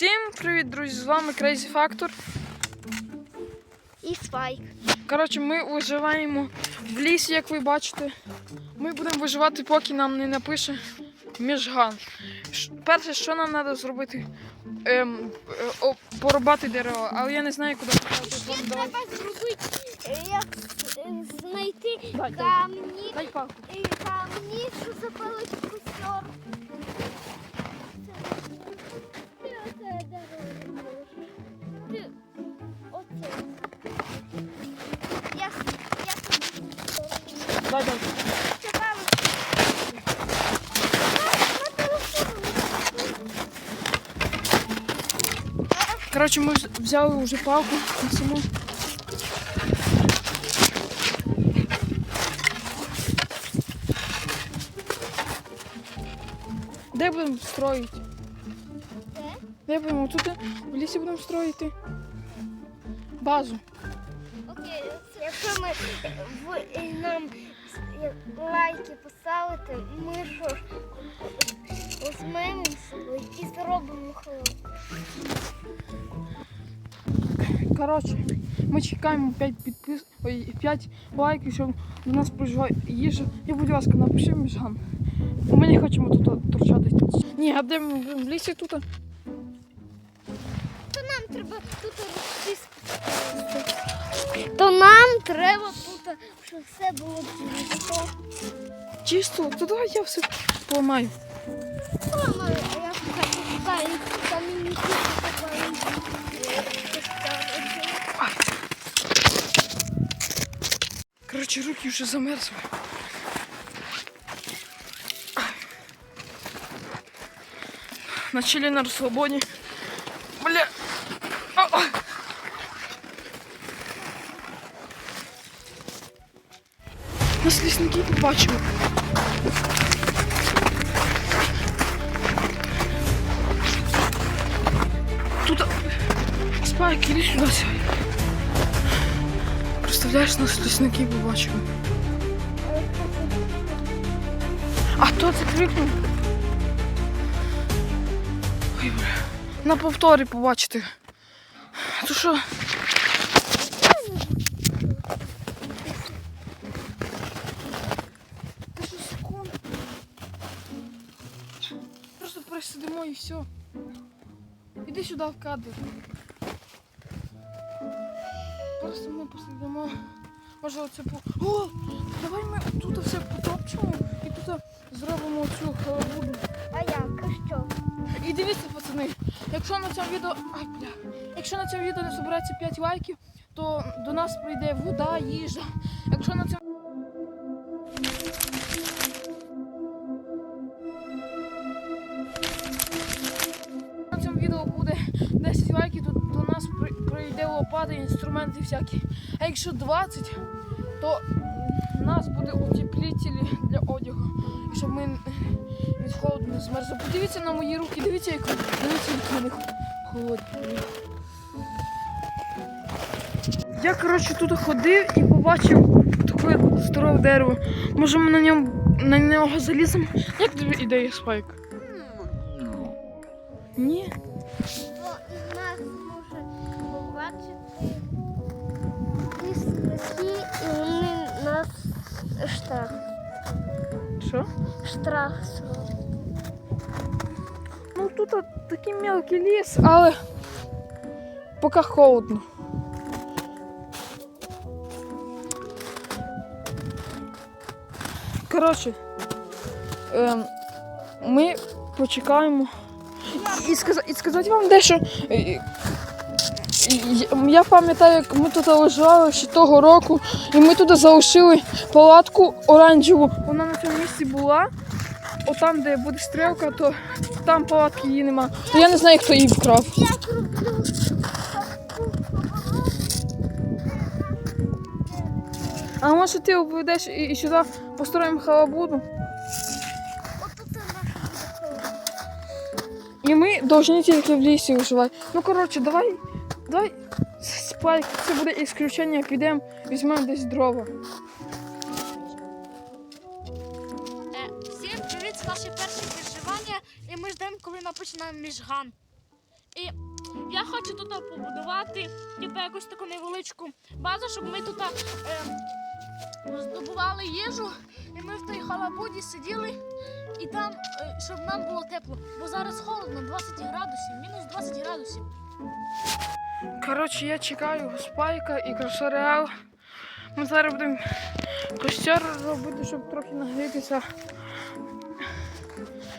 Всім привіт, друзі! З вами Crazy Factor. І спайк. Коротше, ми виживаємо в лісі, як ви бачите. Ми будемо виживати, поки нам не напише міжган. Перше, що нам треба зробити? Ем, е, порубати дерево, але я не знаю, куди. Ще треба зробити, е, як е, знайти камні, е, камні, що запалить костер. Коротше, ми взяли вже палку на саму. Де будемо строїти? Де? Де будемо? Тут в лісі будемо строїти базу. Окей, якщо ми е, е, нам е, лайки поставите, ми що ж візьмемо і зробимо хлоп. Коротше, ми чекаємо 5 підпис... Ой, 5 лайків, щоб до нас прийшла їжа. І, будь ласка, напиши міжган. Ми не хочемо тут торчатись. Ні, а де ми будемо? в лісі тут? То нам треба тут. То нам треба тут, щоб все було чисто. Чисто, то давай я все поламаю. Мама, а я шукаю камінні Коротше, руки вже замерзли. На розслабоні. Бля. Нас лісники побачили. Тут спайк, іди сюди. Представляєш, нас лісники побачили. А хто це крикнув? Ой, бля. На повторі побачити. То що? Присидимо і все. Іди сюди в кадр. Просто ми посидимо. Може оце по. О! Давай ми тут все потопчемо і тут зробимо цю халабуду. А як? А що? І дивіться, пацани, якщо на цьому відео. Ай, бля. Якщо на цьому відео не збирається 5 лайків, то до нас прийде вода, їжа. Якщо на цьому. 10 лайків, то до нас при- прийде лопата, інструменти всякі. А якщо 20, то у нас буде утеплителі для одягу. Щоб ми від холоду не змерзли. Подивіться на мої руки, дивіться, як дивіться, які вони холодні. Я, коротше, тут ходив і побачив таке здорове дерево. Може ми на ньому на нього заліземо? Як тобі ідея, Спайк? Ні? Що? Штраф. Ну тут от такий мелкий ліс, але поки холодно. Коротше, ем, ми почекаємо. І, сказа- і сказати вам дещо. е, е, Я пам'ятаю, як ми тут лежали ще того року, і ми туди залишили палатку оранжеву. Вона місці була. Отам, де буде стрілка, то там палатки її нема. Я не знаю, хто її вкрав. А може ти обведеш і, і сюди построїмо халабуду? І ми повинні тільки в лісі виживати. Ну коротше, давай, давай спайк, це буде ісключення, підемо, візьмемо десь дрова. Ми починаємо міжган. І я хочу тут побудувати типу, якусь таку невеличку базу, щоб ми тут е, здобували їжу, і ми в той халабуді сиділи, і там, е, щоб нам було тепло. Бо зараз холодно, 20 градусів, мінус 20 градусів. Коротше, я чекаю спайка і красореал. Ми зараз будемо костер робити, щоб трохи нагрітися.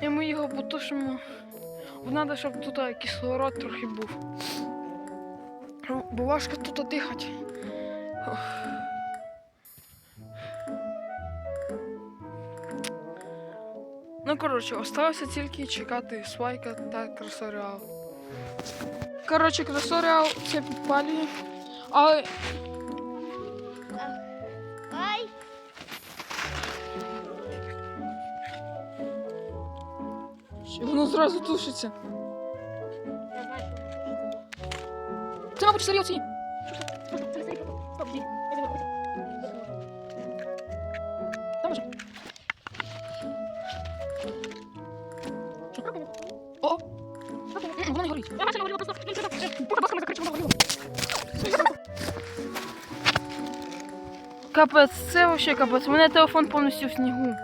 І ми його потушимо. Треба, щоб тут кислород трохи був. Бо важко тут дихати. Ну, коротше, осталося тільки чекати спайка та красореал. Коротше, красореал це підпалює. Але Ай, воно зразу тушиться. Це, мабуть. Там може. О! Воно не горить. Капець, це вообще капець. У мене телефон повністю в снігу.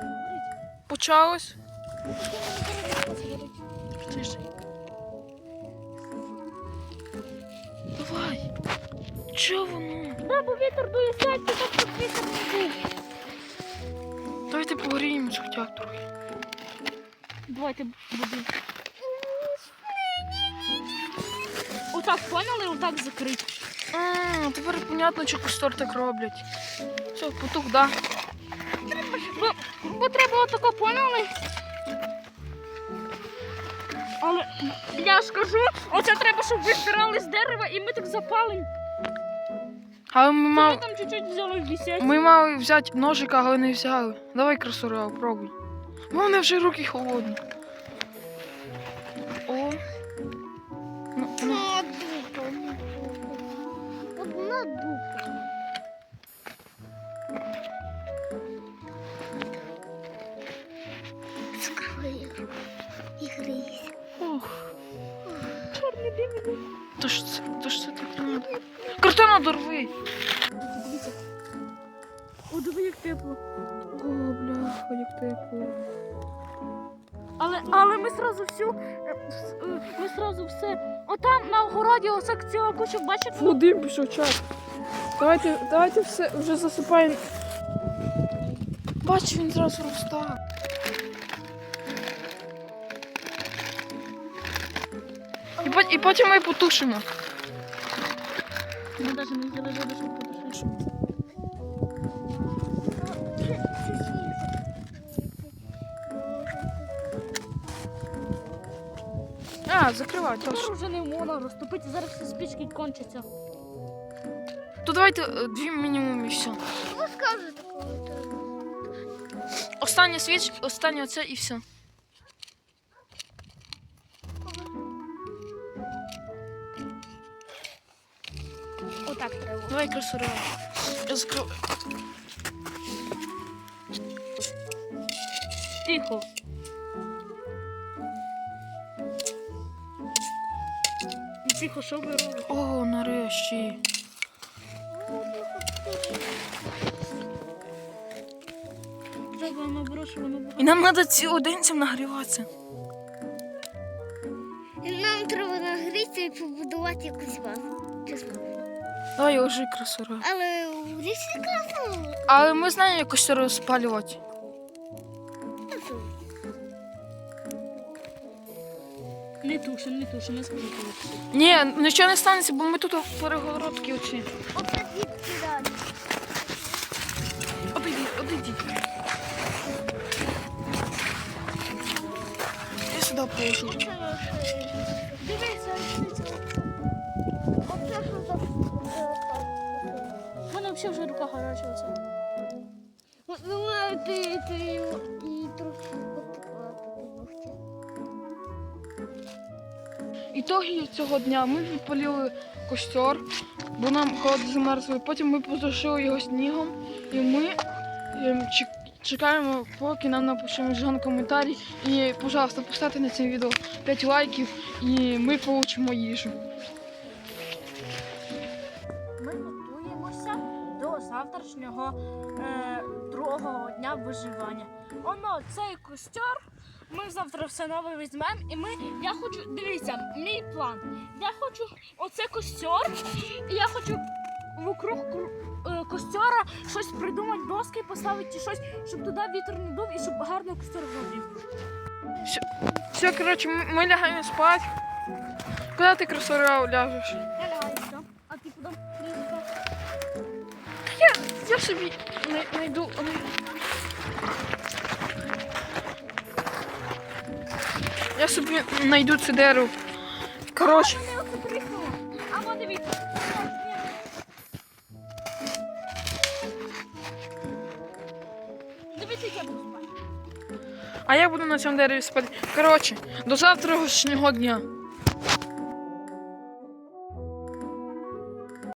Почалось. Чого воно? Да, бо вітер дує сядьте, так щоб вітер не був. Давайте погріємося хоча б трохи. Давайте будемо. Отак поняли, отак закрити. А, тепер понятно, чого костер так роблять. Все, потух, да. Бо, бо треба отако поняли. Але я ж кажу, оце треба, щоб ви збирали з дерева і ми так запалимо. Але ми Ми мали, там чуть-чуть взяли вісять. ми мали взяти ножика, але не взяли. Давай красура, пробуй. У мене вже руки холодні. О, диви, як тепло. О, бляха, як тепло. Але, але ми сразу всю, е, е, ми сразу все. Отам на огороді оце ціла куча, бачите? Фу, дим пішов час. Давайте, давайте все вже засипаємо. Бач, він зразу розстав. І, пот- і потім ми потушимо. Ми навіть не воду, щоб потушити. А, закривай, вже не можна розтопити, зараз всі спички кончаться. То давайте е, дві мінімум і все. Ну скажи такого. Остання свіч, останнє оце і все. Отак треба. Давай красиво. Я закрив. Тихо. Тихо, що ви робите? О, нарешті. Треба воно. І нам треба цілий день цим нагріватися. І нам треба нагрітися і побудувати якусь базу. Чесно. Давай ложи красиво. Але в лісі красиво. Але ми знаємо, як ось розпалювати. Не тушим, не тушим, я скажу тушим. Ні, нічого не станеться, бо ми тут перегородки оці. Оце звідки далі. Одійди, одійди. Я сюди положу. Дивися. Оце У мене взагалі вже рука гаряча оце. Ну, ти, ти Ітоги цього дня ми відпалили костер, бо нам холодно замерзли. Потім ми потушили його снігом і ми ем, чекаємо, поки нам напишемо Жан коментарі. І, пожалуйста, поставте на це відео 5 лайків і ми получимо їжу. Ми готуємося до завтрашнього е, другого дня виживання. Оно цей костер. Ми завтра все нове візьмемо, і ми. Я хочу. Дивіться, мій план. Я хочу оце костер, і я хочу вокруг кру- е, костера щось придумати, доски поставити чи щось, щоб туди вітер не дув і щоб гарно костер горів. Все, коротше, ми, лягаємо спати. Куди ти красора ляжеш? Я лягаю сюди. А ти куди? Я собі най- найду. Я собі знайду це дерево. Коротше, а я буду на цьому дереві спати. Коротше, до завтрашнього дня.